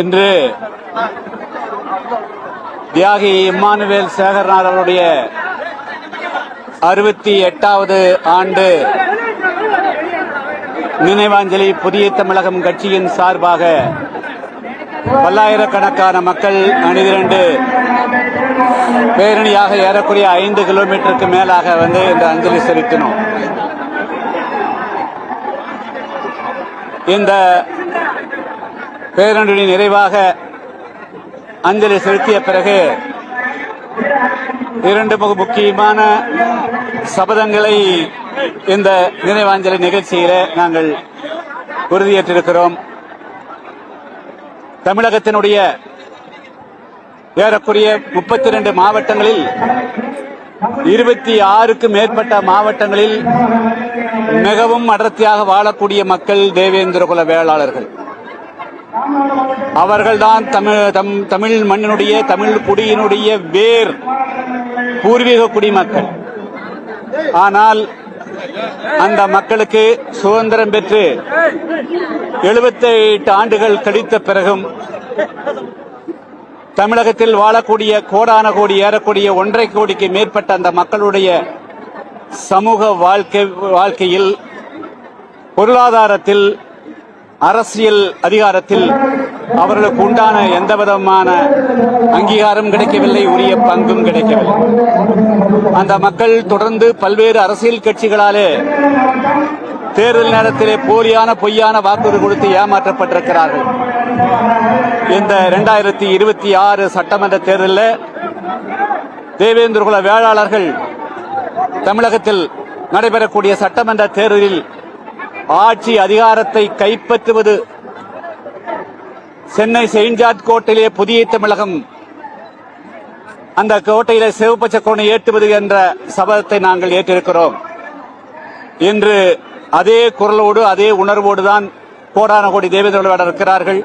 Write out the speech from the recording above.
இன்று தியாகி இம்மானுவேல் சேகர்நாத் அவருடைய அறுபத்தி எட்டாவது ஆண்டு நினைவாஞ்சலி புதிய தமிழகம் கட்சியின் சார்பாக பல்லாயிரக்கணக்கான மக்கள் அணிதிரண்டு பேரணியாக ஏறக்குறைய ஐந்து கிலோமீட்டருக்கு மேலாக வந்து இந்த அஞ்சலி செலுத்தினோம். இந்த பேரணியின் நிறைவாக அஞ்சலி செலுத்திய பிறகு இரண்டு மிக முக்கியமான சபதங்களை இந்த நினைவாஞ்சலி நிகழ்ச்சியில நாங்கள் உறுதியேற்றிருக்கிறோம். தமிழகத்தினுடைய ஏறக்குறைய முப்பத்தி ரெண்டு மாவட்டங்களில் இருபத்தி ஆறுக்கு மேற்பட்ட மாவட்டங்களில் மிகவும் அடர்த்தியாக வாழக்கூடிய மக்கள் தேவேந்திர குல வேளாளர்கள். அவர்கள்தான் தமிழ் தம் தமிழ் மண்ணினுடைய தமிழ் குடியினுடைய வேர் பூர்வீக குடிமக்கள். ஆனால் அந்த மக்களுக்கு சுதந்திரம் பெற்று 78 ஆண்டுகள் கழித்த பிறகும் தமிழகத்தில் வாழக்கூடிய கோடான கோடி ஏறக்கூடிய ஒன்றரை கோடிக்கு மேற்பட்ட அந்த மக்களுடைய சமூக வாழ்க்கை வாழ்க்கையில் பொருளாதாரத்தில் அரசியல் அதிகாரத்தில் அவர்களுக்கு உண்டான எந்த விதமான அங்கீகாரம் கிடைக்கவில்லை உரிய பங்கும் கிடைக்கவில்லை. அந்த மக்கள் தொடர்ந்து பல்வேறு அரசியல் கட்சிகளாலே தேர்தல் நேரத்திலே போலியான பொய்யான வாக்குறுதி கொடுத்து ஏமாற்றப்பட்டிருக்கிறார்கள். இந்த இரண்டாயிரத்தி இருபத்தி ஆறு சட்டமன்ற தேர்தலில் தேவேந்திரகுல வேளாளர்கள் தமிழகத்தில் நடைபெறக்கூடிய சட்டமன்ற தேர்தலில் ஆட்சி அதிகாரத்தை கைப்பற்றுவது சென்னை செயின்ட் ஜார்ஜ் கோட்டையிலே புதிய தமிழகம் அந்த கோட்டையிலே சிவப்பு சக்கரனை ஏற்றுவது என்ற சபதத்தை நாங்கள் ஏற்றிருக்கிறோம். இன்று அதே குரலோடு அதே உணர்வோடு தான் கோடான கோடி தேவேந்திர இருக்கிறார்கள்